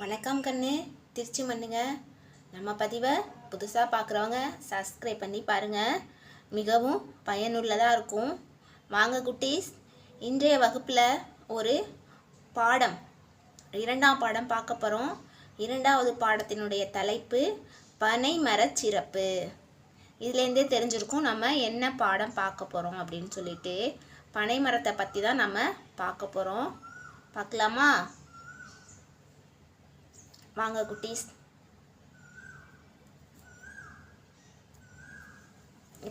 வணக்கம் கண்ணு. திருச்சி மண்ணுங்க. நம்ம பதிவை புதுசாக பார்க்குறவங்க சப்ஸ்கிரைப் பண்ணி பாருங்கள் மிகவும் பயனுள்ளதாக இருக்கும். வாங்க குட்டீஸ். இன்றைய வகுப்பில் ஒரு பாடம். இரண்டாம் பாடம் பார்க்க போகிறோம் இரண்டாவது பாடத்தினுடைய தலைப்பு பனைமரச் சிறப்பு. இதுலேருந்தே தெரிஞ்சிருக்கும் நம்ம என்ன பாடம் பார்க்க போகிறோம் அப்படின்னு சொல்லிட்டு பனைமரத்தை பற்றி தான் நம்ம பார்க்க போகிறோம் பார்க்கலாமா? வாங்க குட்டீஸ்.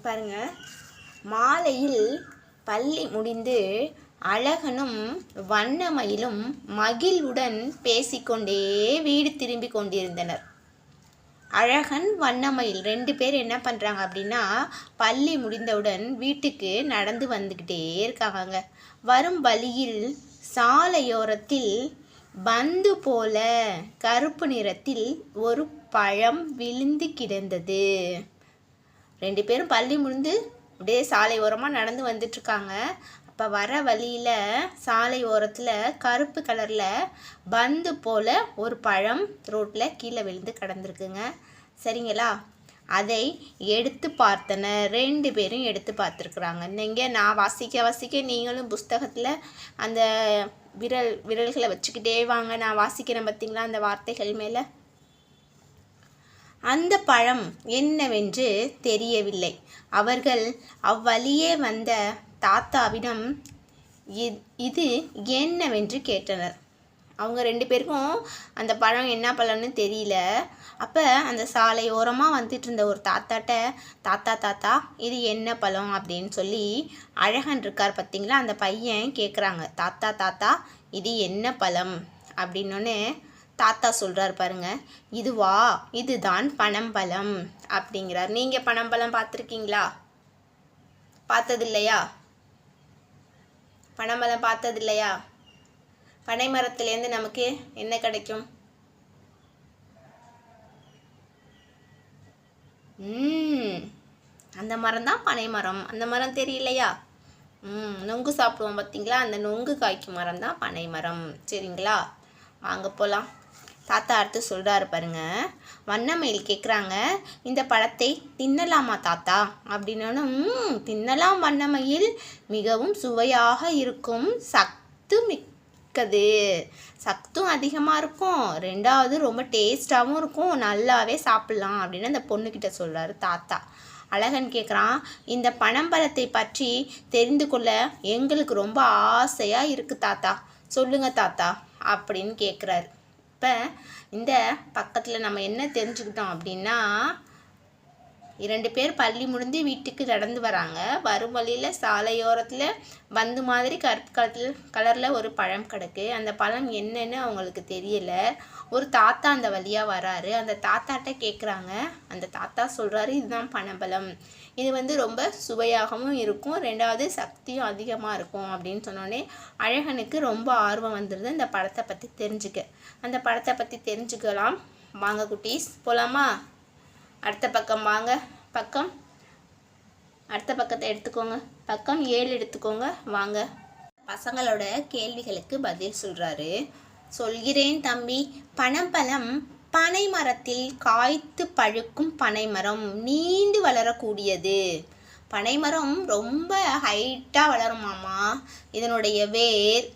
பாருங்க. மாலையில் பள்ளி முடிந்து அழகனும் வண்ணமயிலும் மகிழ்வுடன் பேசிக்கொண்டே வீடு திரும்பி கொண்டிருந்தனர். அழகன் வண்ணமயில் ரெண்டு பேர் என்ன பண்ணுறாங்க அப்படின்னா பள்ளி முடிந்தவுடன் வீட்டுக்கு நடந்து வந்துக்கிட்டே இருக்காங்க வரும் வழியில் சாலையோரத்தில் பந்து போல கருப்பு நிறத்தில் ஒரு பழம் விழுந்து கிடந்தது. ரெண்டு பேரும் பள்ளி முடிந்து அப்படியே சாலை ஓரமாக நடந்து வந்துட்டுருக்காங்க அப்போ வர வழியில் சாலை ஓரத்தில் கருப்பு கலரில் பந்து போல் ஒரு பழம் ரோட்டில் கீழே விழுந்து கிடந்திருக்குங்க. சரிங்களா? அதை எடுத்து பார்த்தன ரெண்டு பேரும் எடுத்து பார்த்துருக்குறாங்க. நீங்கள் நான் வாசிக்க வாசிக்க நீங்களும் புஸ்தகத்தில் அந்த விரல் விரல்களை வச்சுக்கிட்டே வாங்க. நான் வாசிக்கிறேன் பார்த்தீங்களா அந்த வார்த்தைகள் மேலே? அந்த பழம் என்னவென்று தெரியவில்லை. அவர்கள் அவ்வழியே வந்த தாத்தாவிடம் இது என்னவென்று கேட்டனர். அவங்க ரெண்டு பேருக்கும் அந்த பழம் என்ன பழம்னு தெரியல. அப்போ அந்த சாலை ஓரமாக வந்துட்டு இருந்த ஒரு தாத்தாட்ட தாத்தா தாத்தா இது என்ன பழம்? அப்படின்னு சொல்லி அழகன் இருக்கார் பார்த்தீங்களா அந்த பையன் கேட்குறாங்க தாத்தா தாத்தா இது என்ன பழம்? அப்படின்னோடனே தாத்தா சொல்கிறார் பாருங்க இதுவா? இதுதான் பனம்பழம் அப்படிங்கிறார். நீங்கள் பனம்பழம் பார்த்துருக்கீங்களா பார்த்தது இல்லையா பனம்பழம் பார்த்தது இல்லையா பனை மரத்துலேருந்து நமக்கு என்ன கிடைக்கும்? ம் அந்த மரம் தான் பனை மரம் அந்த மரம் தெரியலையா? ம் நொங்கு சாப்பிடுவோம் பார்த்தீங்களா? அந்த நொங்கு காய்க்கும் மரம் தான் பனை மரம் சரிங்களா? வாங்க போகலாம் தாத்தா அடுத்து சொல்கிறாரு பாருங்க. வண்ணமயில் கேட்குறாங்க இந்த பழத்தை தின்னலாமா தாத்தா? அப்படின்னோன்னு "ம், தின்னலாம் வண்ணமயில். மிகவும் சுவையாக இருக்கும். சத்து இருக்குது. சத்தும் அதிகமாக இருக்கும். ரெண்டாவது ரொம்ப டேஸ்ட்டாகவும் இருக்கும். நல்லாவே சாப்பிட்லாம் அப்படின்னு அந்த பொண்ணுக்கிட்ட சொல்கிறாரு தாத்தா. அழகன் கேட்குறான் இந்த பனம்பழத்தை பற்றி தெரிந்து கொள்ள எங்களுக்கு ரொம்ப ஆசையாக இருக்குது தாத்தா. சொல்லுங்க தாத்தா அப்படின்னு கேட்குறாரு இப்போ இந்த பக்கத்தில் நம்ம என்ன தெரிஞ்சுக்கிட்டோம் அப்படின்னா இரண்டு பேர் பள்ளி முடிந்து வீட்டுக்கு நடந்து வராங்க. வரும் வழியில் சாலையோரத்தில் பந்து மாதிரி கருப்பு கலர் கலரில் ஒரு பழம் கிடக்கு. அந்த பழம் என்னன்னு அவங்களுக்கு தெரியலை. ஒரு தாத்தா அந்த வழியாக வராரு. அந்த தாத்தாட்ட கேட்குறாங்க அந்த தாத்தா சொல்கிறாரு இதுதான் பனம்பழம் இது வந்து ரொம்ப சுவையாகவும் இருக்கும். ரெண்டாவது சக்தியும் அதிகமாக இருக்கும். அப்படின்னு சொன்னோடனே அழகனுக்கு ரொம்ப ஆர்வம் வந்துடுது அந்த படத்தை பற்றி தெரிஞ்சுக்க. அந்த படத்தை பற்றி தெரிஞ்சுக்கலாம். வாங்க குட்டீஸ் போகலாமா அடுத்த பக்கம் வாங்க. பக்கம். அடுத்த பக்கத்தை எடுத்துக்கோங்க. பக்கம் ஏழு எடுத்துக்கோங்க. வாங்க. பசங்களோட கேள்விகளுக்கு பதில் சொல்கிறாரு சொல்கிறேன் தம்பி. பனம்பழம் பனை மரத்தில் காய்த்து பழுக்கும் பனைமரம் நீண்டு வளரக்கூடியது. பனைமரம் ரொம்ப ஹைட்டாக வளருமாமா இதனுடைய வேர்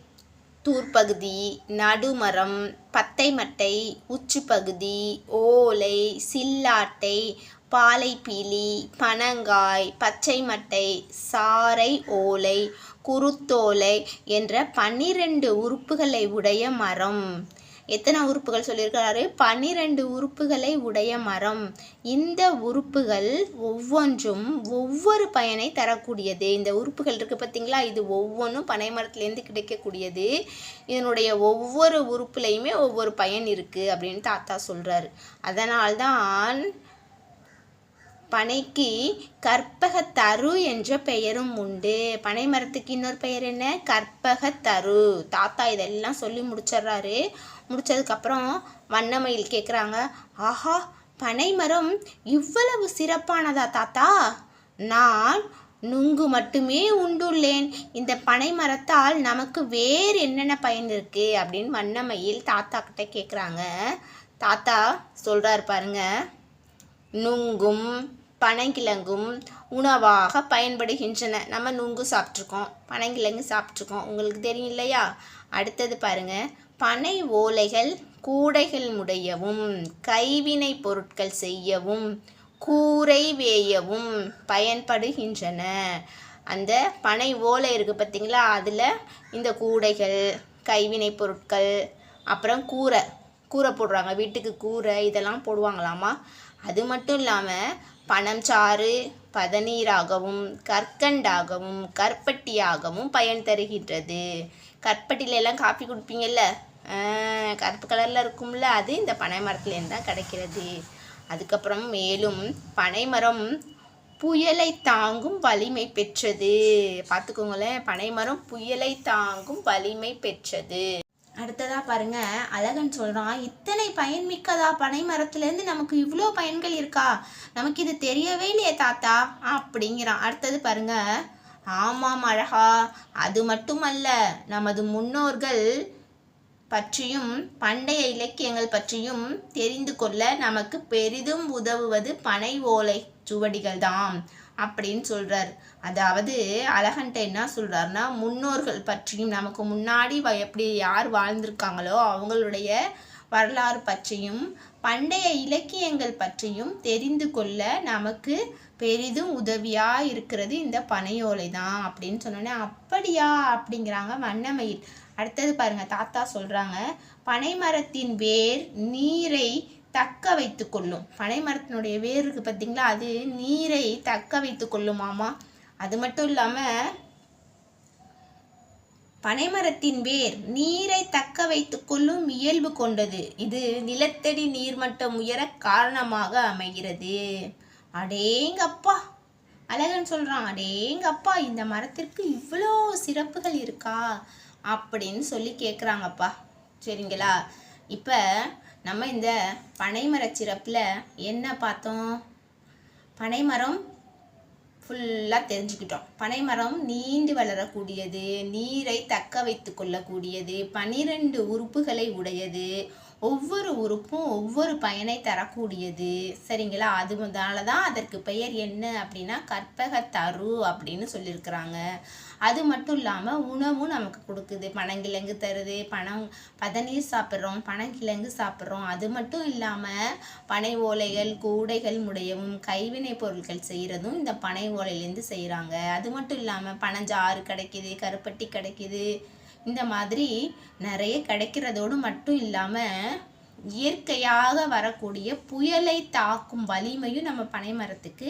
தூர்பகுதி நடுமரம் பத்தைமட்டை உச்சுப்பகுதி ஓலை சில்லாட்டை பாலைப்பீலி பனங்காய் பச்சை மட்டை சாறை ஓலை குருத்தோலை என்ற பன்னிரண்டு உறுப்புகளை உடைய மரம். எத்தனை உறுப்புகள் சொல்லியிருக்கிறாரு? பன்னிரண்டு உறுப்புகளை உடைய மரம். இந்த உறுப்புகள் ஒவ்வொன்றும் ஒவ்வொரு பயனை தரக்கூடியது. இந்த உறுப்புகள் இருக்கு பார்த்தீங்களா இது ஒவ்வொன்றும் பனை மரத்துலேருந்து கிடைக்கக்கூடியது. இதனுடைய ஒவ்வொரு உறுப்புலையுமே ஒவ்வொரு பயன் இருக்குது அப்படின்னு தாத்தா சொல்கிறாரு அதனால்தான் பனைக்கு கற்பகத்தரு என்ற பெயரும் உண்டு. பனை மரத்துக்கு இன்னொரு பெயர் என்ன? கற்பகத்தரு. தாத்தா இதெல்லாம் சொல்லி முடிச்சிடுறாரு. முடிச்சதுக்கப்புறம் வண்ணமயில் கேட்குறாங்க ஆஹா பனை மரம் இவ்வளவு சிறப்பானதா தாத்தா? நான் நுங்கு மட்டுமே உண்டுள்ளேன். இந்த பனை மரத்தால் நமக்கு வேறு என்னென்ன பயன் இருக்கு? அப்படின்னு வண்ணமயில் தாத்தா கிட்ட கேட்குறாங்க தாத்தா சொல்கிறார் பாருங்க. நுங்கும் பனங்கிழங்கும் உணவாக பயன்படுகின்றன. நம்ம நுங்கு சாப்பிட்ருக்கோம் பனங்கிழங்கு சாப்பிட்ருக்கோம் உங்களுக்கு தெரியும் இல்லையா? அடுத்தது பாருங்க. பனை ஓலைகள் கூடைகள் முடையவும் கைவினை பொருட்கள் செய்யவும் கூரை வேயவும் பயன்படுகின்றன. அந்த பனை ஓலை இருக்குது பார்த்தீங்களா அதில் இந்த கூடைகள் கைவினை பொருட்கள் அப்புறம் கூரை. கூரை போடுறாங்க. வீட்டுக்கு கூரை இதெல்லாம் போடுவாங்களாமா? அது மட்டும் இல்லாமல் பனம் சாறு பதநீராகவும் கற்கண்டாகவும் கற்பட்டியாகவும் பயன் தருகின்றது. கற்பட்டியில எல்லாம் காப்பி குடிப்பீங்கல்ல? கருப்பு கலரில் இருக்கும்ல அது இந்த பனை மரத்துலேருந்து தான் கிடைக்கிறது. அதுக்கப்புறம் மேலும் பனைமரம் புயலை தாங்கும் வலிமை பெற்றது. பார்த்துக்கோங்களேன் பனைமரம் புயலை தாங்கும் வலிமை பெற்றது. அடுத்ததா பாருங்க அழகன் சொல்றான் இத்தனை பயன்மிக்கதா பனை மரத்துலேருந்து நமக்கு இவ்வளோ பயன்கள் இருக்கா? நமக்கு இது தெரியவே இல்லையே தாத்தா அப்படிங்கிறான். அடுத்தது பாருங்க ஆமாம் அழகா அது மட்டுமல்ல நமது முன்னோர்கள் பற்றியும் பண்டைய இலக்கியங்கள் பற்றியும் தெரிந்து கொள்ள நமக்கு பெரிதும் உதவுவது பனை ஓலை சுவடிகள் தான் அப்படின்னு சொல்கிறார் அதாவது அழகன்ட்ட என்ன சொல்கிறாருன்னா முன்னோர்கள் பற்றியும் நமக்கு முன்னாடி வ- எப்படி யார் வாழ்ந்திருக்காங்களோ அவங்களுடைய வரலாறு பற்றியும் பண்டைய இலக்கியங்கள் பற்றியும் தெரிந்து கொள்ள நமக்கு பெரிதும் உதவியாக இருக்கிறது இந்த பனையோலை தான் அப்படின்னு சொன்னோன்னே அப்படியா? அப்படிங்கிறாங்க வண்ணமயில். அடுத்தது பாருங்கள் தாத்தா சொல்கிறாங்க பனைமரத்தின் வேர் நீரை தக்க வைத்து கொள்ளும். பனைமரத்தினுடைய வேர் இருக்கு பார்த்தீங்களா அது நீரை தக்க வைத்து கொள்ளுமாமா அது மட்டும் இல்லாமல் பனைமரத்தின் வேர் நீரை தக்க வைத்து கொள்ளும் இயல்பு கொண்டது. இது நிலத்தடி நீர்மட்டம் உயர காரணமாக அமைகிறது. அடேங்கப்பா! அழகன் சொல்கிறான் அடேங்கப்பா இந்த மரத்திற்கு இவ்வளோ சிறப்புகள் இருக்கா? அப்படின்னு சொல்லி கேட்குறாங்கப்பா சரிங்களா? இப்போ நம்ம இந்த பனைமர சிறப்பில் என்ன பார்த்தோம்? பனைமரம் ஃபுல்லாக தெரிஞ்சுக்கிட்டோம். பனைமரம் நீண்டு வளரக்கூடியது நீரை தக்க வைத்து கொள்ளக்கூடியது பனிரெண்டு உறுப்புகளை உடையது ஒவ்வொரு உறுப்பும் ஒவ்வொரு பயனை தரக்கூடியது. சரிங்களா? அது அதனால தான் அதற்கு பெயர் என்ன அப்படின்னா கற்பகத்தரு அப்படின்னு சொல்லியிருக்கிறாங்க. அது மட்டும் இல்லாமல் உணவும் நமக்கு கொடுக்குது. பனங்கிழங்கு தருது பனம் பதநீர் சாப்பிட்றோம் பனங்கிழங்கு சாப்பிட்றோம். அது மட்டும் இல்லாமல் பனை ஓலைகள் கூடைகள் முடையவும் கைவினை பொருட்கள் செய்கிறதும் இந்த பனை ஓலையிலேருந்து செய்கிறாங்க அது மட்டும் இல்லாமல் பனஞ்சாறு கிடைக்குது கருப்பட்டி கிடைக்குது இந்த மாதிரி நிறைய கிடைக்கிறதோடு மட்டும் இல்லாமல் இயற்கையாக வரக்கூடிய புயலை தாக்கும் வலிமையும் நம்ம பனைமரத்துக்கு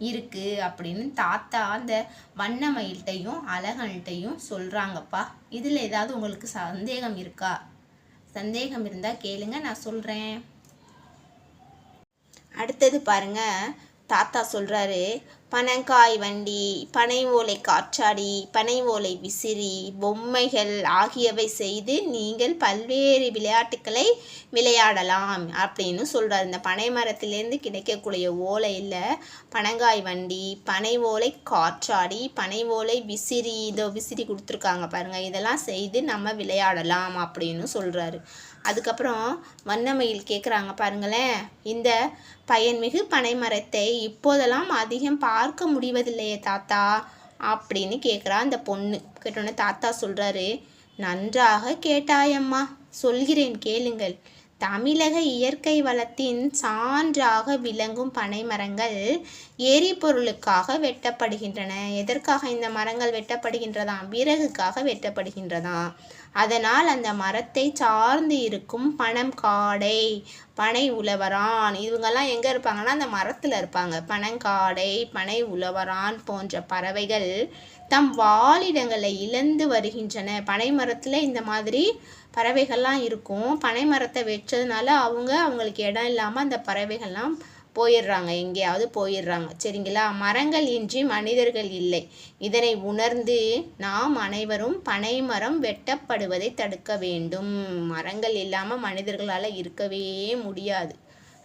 இருக்குது அப்படின்னு தாத்தா அந்த வண்ணமயில்கிட்டையும் அழகன்கிட்டையும் சொல்கிறாங்கப்பா இதில் ஏதாவது உங்களுக்கு சந்தேகம் இருக்கா? சந்தேகம் இருந்தால் கேளுங்க நான் சொல்கிறேன் அடுத்தது பாருங்க தாத்தா சொல்கிறாரு பனங்காய் வண்டி பனை ஓலை காற்றாடி பனை ஓலை விசிறி பொம்மைகள் ஆகியவை செய்து நீங்கள் பல்வேறு விளையாட்டுக்களை விளையாடலாம் அப்படின்னு சொல்கிறார் இந்த பனை மரத்திலேருந்து கிடைக்கக்கூடிய ஓலையில் பனங்காய் வண்டி பனை ஓலை காற்றாடி பனை ஓலை விசிறி இதோ விசிறி கொடுத்துருக்காங்க பாருங்கள் இதெல்லாம் செய்து நம்ம விளையாடலாம் அப்படின்னு சொல்கிறாரு அதுக்கப்புறம் வண்ணமயில் கேட்குறாங்க பாருங்களேன். இந்த பயன்மிகு பனைமரத்தை இப்போதெல்லாம் அதிகம் பா பார்க்க முடிவதில்லையே தாத்தா அப்படின்னு கேட்குறா அந்த பொண்ணு. கேட்டோன்னே தாத்தா சொல்கிறாரு நன்றாக கேட்டாயம்மா சொல்கிறேன் கேளுங்கள். தமிழக இயற்கை வளத்தின் சான்றாக விளங்கும் பனை மரங்கள் எரிபொருளுக்காக வெட்டப்படுகின்றன. எதற்காக இந்த மரங்கள் வெட்டப்படுகின்றதாம்? விறகுக்காக வெட்டப்படுகின்றதாம். அதனால் அந்த மரத்தை சார்ந்து இருக்கும் பணம் காடை பனை உழவரான். இவங்கெல்லாம் எங்கே இருப்பாங்கன்னா அந்த மரத்தில் இருப்பாங்க. பனங்காடை பனை உழவரான் போன்ற பறவைகள் தம் வாழிடங்களை இழந்து வருகின்றன. பனை மரத்தில் இந்த மாதிரி பறவைகள்லாம் இருக்கும். பனை மரத்தை வச்சதுனால அவங்க அவங்களுக்கு இடம் இல்லாமல் அந்த பறவைகள்லாம் போயிடுறாங்க எங்கேயாவது போயிடுறாங்க. சரிங்களா? மரங்கள் இன்றி மனிதர்கள் இல்லை. இதனை உணர்ந்து நாம் அனைவரும் பனை மரம் வெட்டப்படுவதை தடுக்க வேண்டும். மரங்கள் இல்லாமல் மனிதர்களால் இருக்கவே முடியாது.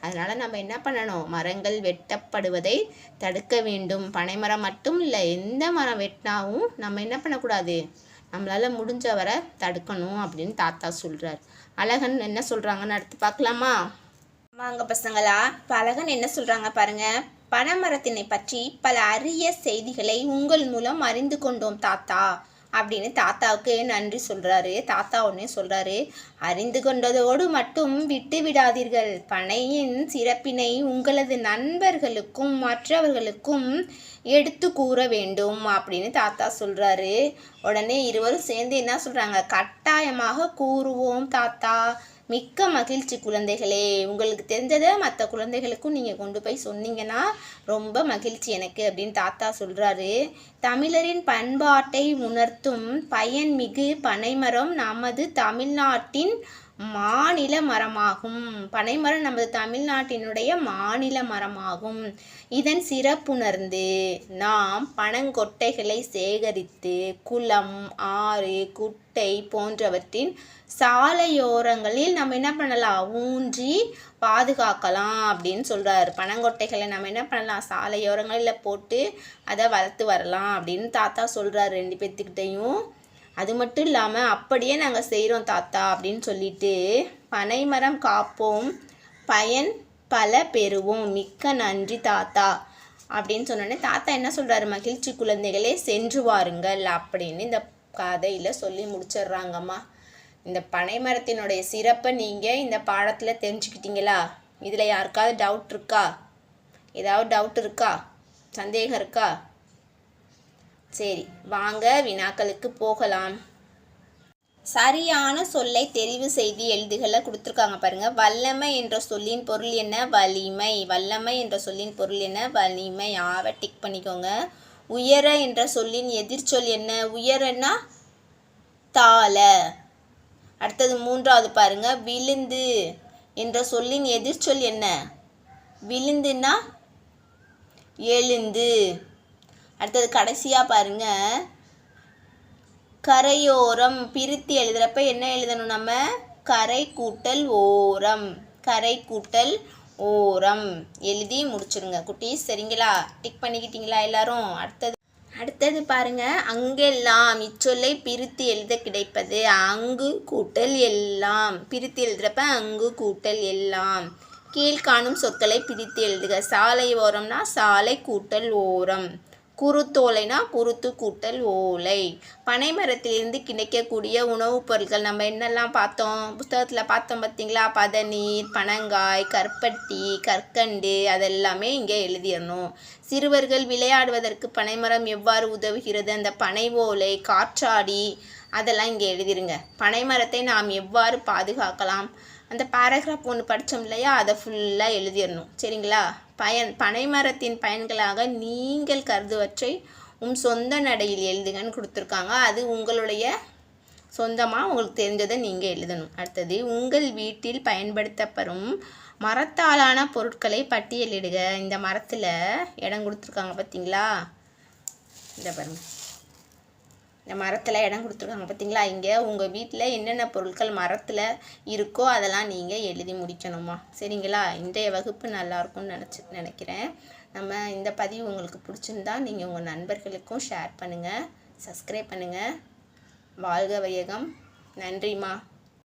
அதனால் நம்ம என்ன பண்ணணும்? மரங்கள் வெட்டப்படுவதை தடுக்க வேண்டும். பனைமரம் மட்டும் இல்லை எந்த மரம் வெட்டினாவும் நம்ம என்ன பண்ணக்கூடாது? நம்மளால் முடிஞ்ச வரை தடுக்கணும் அப்படின்னு தாத்தா சொல்கிறார் அழகன் என்ன சொல்கிறாங்கன்னு அடுத்து பார்க்கலாமா? வாங்க பசங்களா பழகன் என்ன சொல்கிறாங்க பாருங்க. பனைமரத்தினை பற்றி பல அரிய செய்திகளை உங்கள் மூலம் அறிந்து கொண்டோம் தாத்தா அப்படின்னு தாத்தாவுக்கு நன்றி சொல்றாரு. தாத்தா ஒன்னே சொல்றாரு அறிந்து கொண்டதோடு மட்டும் விட்டு விடாதீர்கள். பனையின் சிறப்பினை உங்களது நண்பர்களுக்கும் மற்றவர்களுக்கும் எடுத்து கூற வேண்டும் அப்படின்னு தாத்தா சொல்றாரு. உடனே இருவரும் சேர்ந்து என்ன சொல்றாங்க? கட்டாயமாக கூறுவோம் தாத்தா. மிக்க மகிழ்ச்சி குழந்தைகளே. உங்களுக்கு தெரிஞ்சதை மற்ற குழந்தைகளுக்கும் நீங்கள் கொண்டு போய் சொன்னீங்கன்னா ரொம்ப மகிழ்ச்சி எனக்கு அப்படின்னு தாத்தா சொல்கிறாரு தமிழரின் பண்பாட்டை உணர்த்தும் பயன்மிகு பனைமரம் நமது தமிழ்நாட்டின் மாநில மரமாகும். பனைமரம் நமது தமிழ்நாட்டினுடைய மாநில மரமாகும். இதன் சிறப்புணர்ந்து நாம் பனங்கொட்டைகளை சேகரித்து குளம் ஆறு குட்டை போன்றவற்றின் சாலையோரங்களில் நம்ம என்ன பண்ணலாம்? ஊன்றி பாதுகாக்கலாம் அப்படின்னு சொல்கிறாரு பனங்கொட்டைகளை நம்ம என்ன பண்ணலாம்? சாலையோரங்களில் போட்டு அதை வளர்த்து வரலாம் அப்படின்னு தாத்தா சொல்கிறார் ரெண்டு பேர்த்துக்கிட்டையும். அது மட்டும் இல்லாமல் அப்படியே நாங்கள் செய்கிறோம் தாத்தா அப்படின்னு சொல்லிட்டு பனைமரம் காப்போம். பயன் பல பெறுவோம். மிக்க நன்றி தாத்தா அப்படின்னு சொன்னோடனே தாத்தா என்ன சொல்கிறாரு மகிழ்ச்சி குழந்தைகளே சென்று வாருங்கள் அப்படின்னு இந்த கதையில் சொல்லி முடிச்சிடுறாங்கம்மா. இந்த பனைமரத்தினுடைய சிறப்பை நீங்கள் இந்த பாடத்தில் தெரிஞ்சுக்கிட்டீங்களா? இதில் யாருக்காவது டவுட் இருக்கா? ஏதாவது டவுட் இருக்கா? சந்தேகம் இருக்கா? சரி வாங்க வினாக்களுக்கு போகலாம். சரியான சொல்லை தெரிவு செய்து எழுதுகளை கொடுத்துருக்காங்க பாருங்கள் வல்லமை என்ற சொல்லின் பொருள் என்ன? வலிமை. வல்லமை என்ற சொல்லின் பொருள் என்ன? வலிமை. ஆவ டிக் பண்ணிக்கோங்க. உயர என்ற சொல்லின் எதிர்ச்சொல் என்ன? உயரன்னா தாள. அடுத்தது மூன்றாவது பாருங்க. விழுந்து என்ற சொல்லின் எதிர்ச்சொல் என்ன? விழுந்துன்னா எழுந்து. அடுத்தது கடைசியாக பாருங்க. கரையோரம் பிரித்து எழுதுகிறப்ப என்ன எழுதணும் நம்ம? கரை கூட்டல் ஓரம். கரை கூட்டல் ஓரம். எழுதி முடிச்சுருங்க. குட்டீஸ் சரிங்களா? டிக் பண்ணிக்கிட்டீங்களா எல்லாரும்? அடுத்தது அடுத்தது பாருங்க அங்கெல்லாம் இச்சொல்லை பிரித்து எழுத கிடைப்பது அங்கு கூட்டல் எல்லாம். பிரித்து எழுதுறப்ப அங்கு கூட்டல் எல்லாம். கீழ்காணும் சொற்களை பிரித்து எழுதுக. சாலை ஓரம்னா சாலை கூட்டல் ஓரம். குருத்தோலைனா குருத்து கூட்டல் ஓலை. பனைமரத்திலிருந்து கிடைக்கக்கூடிய உணவுப் பொருட்கள் நம்ம என்னெல்லாம் பார்த்தோம்? புத்தகத்தில் பார்த்தோம் பார்த்தீங்களா? பதநீர் பனங்காய் கற்பட்டி கற்கண்டு அதெல்லாமே இங்கே எழுதிடணும். சிறுவர்கள் விளையாடுவதற்கு பனைமரம் எவ்வாறு உதவுகிறது? அந்த பனை ஓலை காற்றாடி அதெல்லாம் இங்கே எழுதிருங்க. பனைமரத்தை நாம் எவ்வாறு பாதுகாக்கலாம்? அந்த பேராகிராஃப் ஒன்று படித்தோம் இல்லையா? அதை ஃபுல்லாக எழுதிடணும். சரிங்களா? பயன் பனைமரத்தின் பயன்களாக நீங்கள் கருதுவற்றை உம் சொந்த நடையில் எழுதுங்கன்னு கொடுத்துருக்காங்க. அது உங்களுடைய சொந்தமாக உங்களுக்கு தெரிஞ்சதை நீங்கள் எழுதணும். அடுத்தது உங்கள் வீட்டில் பயன்படுத்தப்படும் மரத்தாலான பொருட்களை பட்டியலிடுக. இந்த மரத்தில் இடம் கொடுத்துருக்காங்க பார்த்தீங்களா இந்த பாருங்கள் இந்த மரத்தில் இடம் கொடுத்துருக்காங்க பார்த்தீங்களா இங்கே உங்கள் வீட்டில் என்னென்ன பொருட்கள் மரத்தில் இருக்கோ அதெல்லாம் நீங்கள் எழுதி முடிக்கணுமா? சரிங்களா? இன்றைய வகுப்பு நல்லாயிருக்கும்னு நினச்சி நினைக்கிறேன். நம்ம இந்த பதிவு உங்களுக்கு பிடிச்சிருந்தா நீங்கள் உங்கள் நண்பர்களுக்கும் ஷேர் பண்ணுங்கள் சப்ஸ்கிரைப் பண்ணுங்கள் வாழ்க வையகம். நன்றிம்மா.